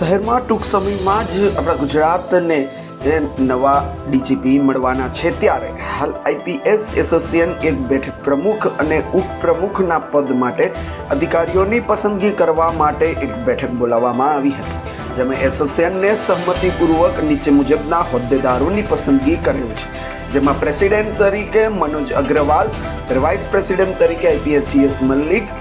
શહેરમાં ટૂંક સમયમાં જ આપણા ગુજરાતને એ નવા ડીજીપી મળવાના છે ત્યારે હાલ આઈપીએસ એસોસિએશન એક બેઠક પ્રમુખ અને ઉપપ્રમુખના પદ માટે અધિકારીઓની પસંદગી કરવા માટે એક બેઠક બોલાવવામાં આવી હતી, જેમાં એસોસિએશનને સહમતિપૂર્વક નીચે મુજબના હોદ્દેદારોની પસંદગી કરેલ છે. જેમાં પ્રેસિડેન્ટ તરીકે મનોજ અગ્રવાલ, વાઇસ પ્રેસિડેન્ટ તરીકે આઈપીએસ સીએસ મલ્લિક,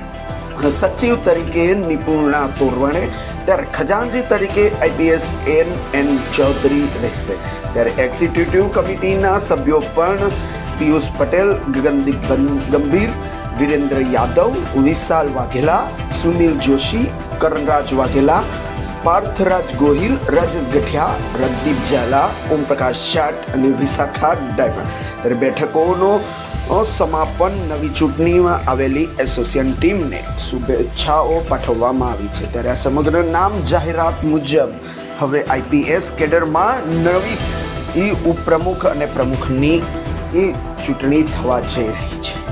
સચિવ તરીકે નિપુણા તોરવણે ત્યારે ખજાનજી તરીકે આઈપીએસ એન એન ચૌધરી રહેશે. ત્યારે એક્ઝિક્યુટિવ કમિટીના સભ્યો પણ પિયુષ પટેલ, ગગનદીપ ગંભીર, વિરેન્દ્ર યાદવ વિશાલ વાઘેલા, સુનિલ જોશી, કરણરાજ વાઘેલા, પાર્થરાજ ગોહિલ, રાજેશ ગઠિયા રજદીપ ઝાલા, ઓમપ્રકાશ શાટ અને વિશાખા ડાયમંડ. ત્યારે બેઠકોનો અ, સમાપન નવી ચૂંટણીમાં આવેલી એસોસિએશન ટીમને શુભેચ્છાઓ પાઠવવામાં આવી છે. ત્યારે આ સમગ્ર નામ જાહેરાત મુજબ હવે આઈપીએસ કેડરમાં નવી ઈ ઉપપ્રમુખ અને પ્રમુખની એ ચૂંટણી થવા જઈ રહી છે.